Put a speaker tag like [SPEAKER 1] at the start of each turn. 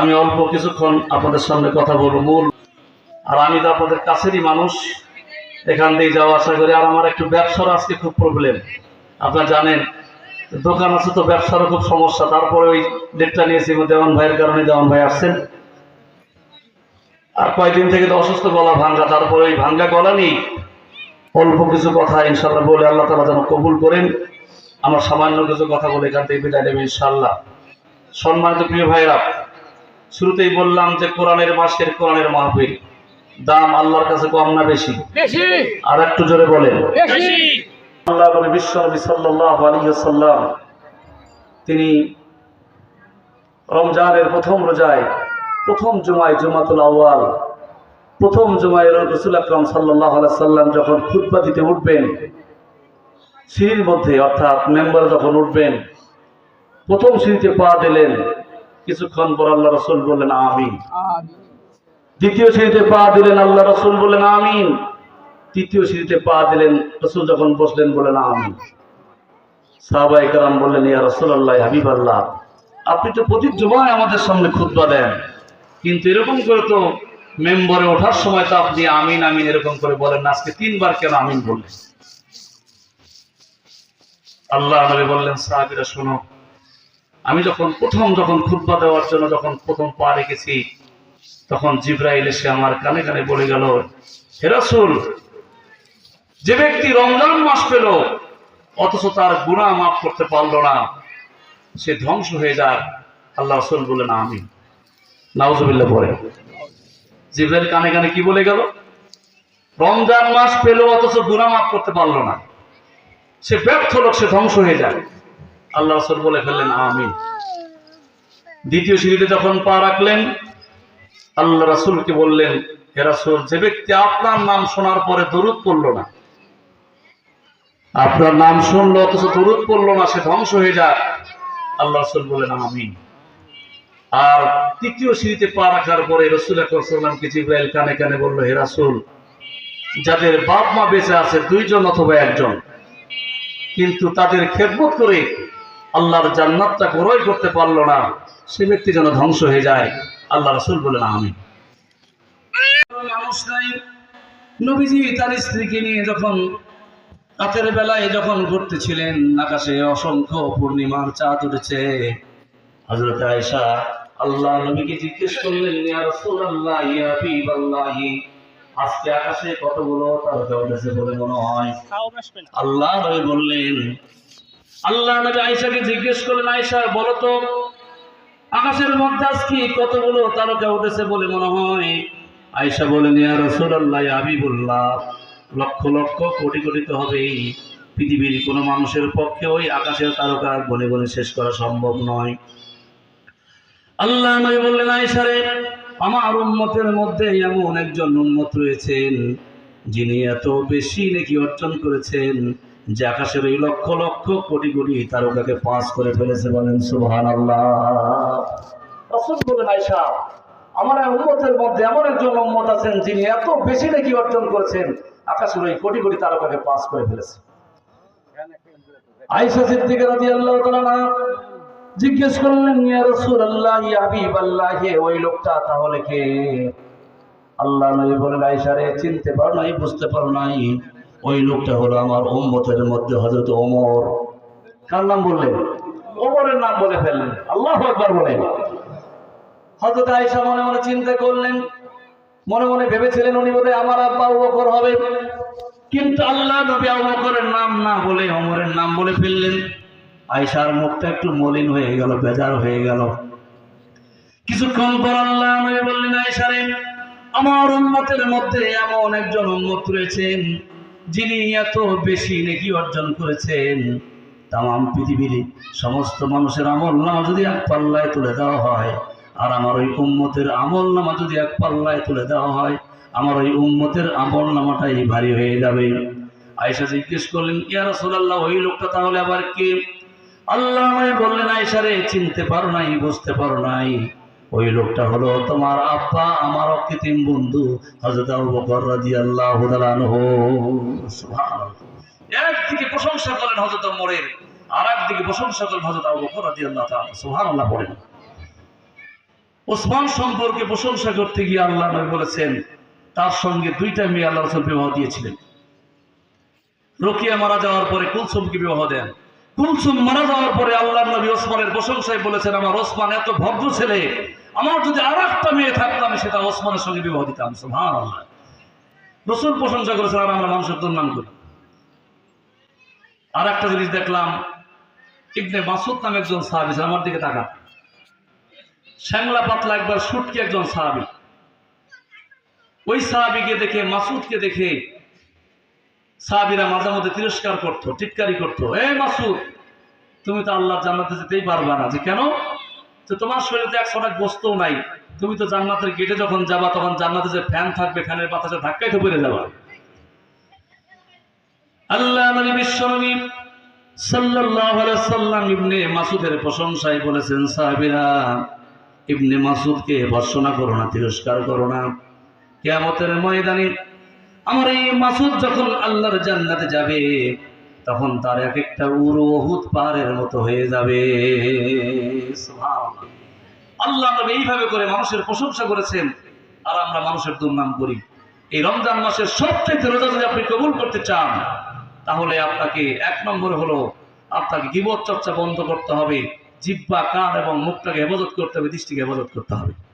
[SPEAKER 1] আমি অল্প কিছুক্ষণ আপনাদের সামনে কথা বলব মূল আর আমি তো আপনাদের কাছেরই মানুষ। এখান দিয়ে যাওয়া আসা করি। আর আমার একটু ব্যবসার আজকে খুব প্রবলেম আপনারা জানেন, দোকান আছে তো ব্যবসারও খুব সমস্যা। তারপরে ওই ডেটটা নিয়েছি দেওয়ান ভাইয়ের কারণে দেওয়ান ভাই আসছেন। আর কয়েকদিন থেকে তো অসুস্থ গলা ভাঙ্গা। তারপরে ওই ভাঙ্গা গলা নেই অল্প কিছু কথা ইনশাল্লাহ বলে আল্লাহ তালা যেন কবুল করেন। আমার সামান্য কিছু কথা বলে এখান থেকে বিদায় নেবে ইনশাল্লাহ সম্মানিত প্রিয় ভাইরা শুরুতেই বললাম যে কোরআনের মাসের কোরআনের মাহফিল। দাম আল্লাহর কাছে কম না বেশি? আর একটু জোরে বলেন। আল্লাহ নবী বিশ্ব নবী তিনি রমজানের প্রথম রোজায় প্রথম জুমায় জুমাতুল আওয়াল প্রথম জুমায় রসুল আকরাম সাল্লাম যখন খুতবা দিতে উঠবেন সিঁড়ির মধ্যে অর্থাৎ মেম্বার যখন উঠবেন প্রথম সিঁড়িতে পা দিলেন কিছুক্ষণ পর আল্লাহ রসুল বললেন আমিন। দ্বিতীয় সিঁড়িতে পা দিলেন আল্লাহ রসুল বললেন আমিন। তৃতীয় সিঁড়িতে পা দিলেন রসুল যখন বসলেন বললেন আমিন। সাহাবাই কারাম বললেন ইয়া রসুল আল্লাহ হাবিব আল্লাহ আপনি তো প্রতি জমায় আমাদের সামনে খুতবা দেন। কিন্তু এরকম করে তো মেম্বরে ওঠার সময় তো আপনি আমিন আমিন এরকম করে বলেন না। আজকে তিনবার কেন আমিন বললেন? আল্লাহ নবী বললেন সাহাবিরা শোনো আমি যখন প্রথম যখন খুতবা দেওয়ার জন্য যখন প্রথম পা রেখেছি, তখন জিব্রাইল এসে আমার কানে কানে বলে গেল হেরাসুল যে ব্যক্তি রমজান মাস পেল, অথচ তার গুণা মাফ করতে পারল না, সে ধ্বংস হয়ে যাক। আল্লাহ রসুল বলে না আমি নাউজুবিল্লাহ পরে। জিব্রাইল কানে কানে কি বলে গেল, রমজান মাস পেল, অথচ গুণা মাফ করতে পারল না। সে ব্যর্থ লোক, সে ধ্বংস হয়ে যায় আল্লাহ রসুল বলে ফেললেন, আমিন। দ্বিতীয় সিঁড়িতে যখন পা রাখলেন, আল্লাহ রাসুলকে বললেন, হে রাসুল, যে ব্যক্তি আপনার নাম শোনার পরে দরুদ পড়ল না, আপনার নাম শুনলো অথচ দরুদ পড়ল না, সে ধ্বংস হয়ে যায় আল্লাহ রাসুল বলেন আমিন। আর তৃতীয় সিঁড়িতে পা রাখার পরে রসুল আকরসাল্লামকে জিব্রাইল কানে কানে বলল, হে রাসুল, যাদের বাপ মা বেঁচে আছে দুইজন অথবা একজন, কিন্তু তাদের খেদমত করে আল্লাহর জান্নাতটা ক্রয় করতে পারল না সে ব্যক্তি যেন ধ্বংস হয়ে যায়। আল্লাহ রসুল বলেন আমি মানুষ নাই। নবীজি তার স্ত্রীকে নিয়ে যখন রাতের বেলায় যখন ঘুরতেছিলেন আকাশে অসংখ্য পূর্ণিমার চাঁদ উঠেছে। হজরত আয়েশা আল্লাহ নবীকে জিজ্ঞেস করলেন ইয়া রাসূলুল্লাহ ইয়া হাবিবাল্লাহি আজকে আকাশে কতগুলো তারকা উঠেছে বলে মনে হয়? আল্লাহ নবী বললেন আল্লাহ নবী আয়েশাকে জিজ্ঞেস করলেন, আয়েশা, বলো তো, আকাশের মধ্যে আজকে কতগুলো তারকা উঠেছে বলে মনে হয়? আয়েশা বলেন ইয়া রাসূলুল্লাহ, ইয়া হাবিবুল্লাহ, লক্ষ লক্ষ কোটি কোটি তো হবেই। পৃথিবীর কোনো মানুষের পক্ষে ওই আকাশের তারকা গনে গনে শেষ করা সম্ভব নয়। আল্লাহ নবী বললেন আয়েশারে আমার উম্মতের মধ্যে এমন একজন উন্মত রয়েছেন, যিনি এত বেশি নাকি অর্জন করেছেন যে আকাশের এই লক্ষ লক্ষ কোটি কোটি তারকাকে পাস করে ফেলেছে বলেন সুহান আল্লাহ রসুল বলেন আয়সা আমার এই উম্মতের মধ্যে এমন একজন উম্মত আছেন যিনি এত বেশি নাকি অর্জন করেছেন, আকাশের ওই কোটি কোটি তারকাকে পাস করে ফেলেছে। আয়েশা সিদ্দিকা রাদিয়াল্লাহু তাআলা জিজ্ঞেস করলেন, ইয়া রাসূলুল্লাহ, ইয়া হাবিবাল্লাহ হে ওই লোকটা তাহলে কে? আল্লাহ নবী বলেন, আয়েশা রে, চিনতে পারো নাই, বুঝতে পারো নাই। ওই লোকটা হলো আমার উম্মতের মধ্যে হযরত ওমর। কার নাম বললেন? ওমরের নাম বলে ফেললেন। আল্লাহু আকবার বলেন হযরত আয়েশা মনে মনে চিন্তা করলেন। মনে মনে ভেবেছিলেন উনি বোধহয় আমার আব্বা আবু বকর হবে। কিন্তু আল্লাহ নবী বকরের নাম না বলে, ওমরের নাম বলে ফেললেন। আয়েশার মুখটা একটু মলিন হয়ে গেল, বেজার হয়ে গেল। কিছুক্ষণ পর আল্লাহ নবী বললেন আয়েশারে আমার উম্মতের মধ্যে এমন একজন উম্মত রয়েছেন। যিনি এত বেশি নেকি অর্জন করেছেন তাম পৃথিবীর সমস্ত মানুষের আমল নামা যদি এক পাল্লায় তুলে দেওয়া হয়, আর আমার ওই উম্মতের আমল নামা যদি এক পাল্লায় তুলে দেওয়া হয়, আমার ওই উম্মতের আমল নামাটাই ভারী হয়ে যাবে। আয়েশা জিজ্ঞেস করলেন, ইয়া রাসূলুল্লাহ, ওই লোকটা তাহলে আবার কে? আল্লাহ বললেন আয়েশারে চিনতে পারো নাই, বুঝতে পারো নাই। ওই লোকটা হলো তোমার আব্বা, আমার অকৃত্রিম বন্ধু হযরত আবু বকর রাদিয়াল্লাহু তাআলা আনহু। সুবহানাল্লাহ। একদিকে প্রশংসা করেন হযরত ওমরের আর একদিকে প্রশংসা করেন হযরত আবু বকর রাদিয়াল্লাহু তাআলা সুবহানাল্লাহ পড়েন ওসমান সম্পর্কে প্রশংসা করতে গিয়ে আল্লাহ নবী বলেছেন, তার সঙ্গে দুইটা মেয়ে আল্লাহ রসুল বিবাহ দিয়েছিলেন। রকিয়া মারা যাওয়ার পরে কুলসুমকে বিবাহ দেন। কুলসুম মারা যাওয়ার পরে আল্লাহ নবী ওসমানের প্রশংসায় বলেছেন, আমার ওসমান এত ভদ্র ছেলে, আমার যদি আর একটা মেয়ে থাকতো আমি সেটা ওসমানের সঙ্গে বিবাহ দিতাম। আল্লাহ রসুল প্রশংসা করেছেন, আর আমরা মানুষের দুর্নাম করি। আর একটা জিনিস দেখলাম, ইবনে মাসুদ নামে একজন সাহাবি আমার দিকে তাকা শ্যাংলা পাতলা একবার সুটকি একজন সাহাবি। ওই সাহাবিকে দেখে মাসুদকে দেখে সাহাবিরা মাঝে মধ্যে তিরস্কার করতো টিটকারি করতো এ মাসুদ, তুমি তো আল্লাহ জান্নাতে যেতেই পারবা না। যে, কেন? তো তোমার শরীরে তো এক ছটাক বস্তুও নাই, তুমি তো জান্নাতের গেটে যখন যাবা, তখন জান্নাতে যে ফ্যান থাকবে, ফ্যানের বাতাসে ধাক্কাই তো পড়ে যাবা। আল্লাহ নবী বিশ্বনবী সাল্লাল্লাহু আলাইহি সাল্লাম ইবনে মাসুদের প্রশংসায় বলেছেন, সাহাবীরা, ইবনে মাসুদকে ভর্সনা করো না, তিরস্কার করো না। কিয়ামতের ময়দানে আমার এই মাসুদ যখন আল্লাহর জান্নাতে যাবে, তখন তার এক একটা উরু অহুত পাহাড়ের মতো হয়ে যাবে। আল্লাহ এইভাবে করে মানুষের প্রশংসা করেছেন। আর আমরা মানুষের দুর্নাম করি। এই রমজান মাসের সবচেয়ে রোজা যদি আপনি কবুল করতে চান, তাহলে আপনাকে এক নম্বরে হলো আপনাকে গিবত চর্চা বন্ধ করতে হবে। জিব্বা কান এবং মুখটাকে হেফাজত করতে হবে, দৃষ্টিকে হেফাজত করতে হবে।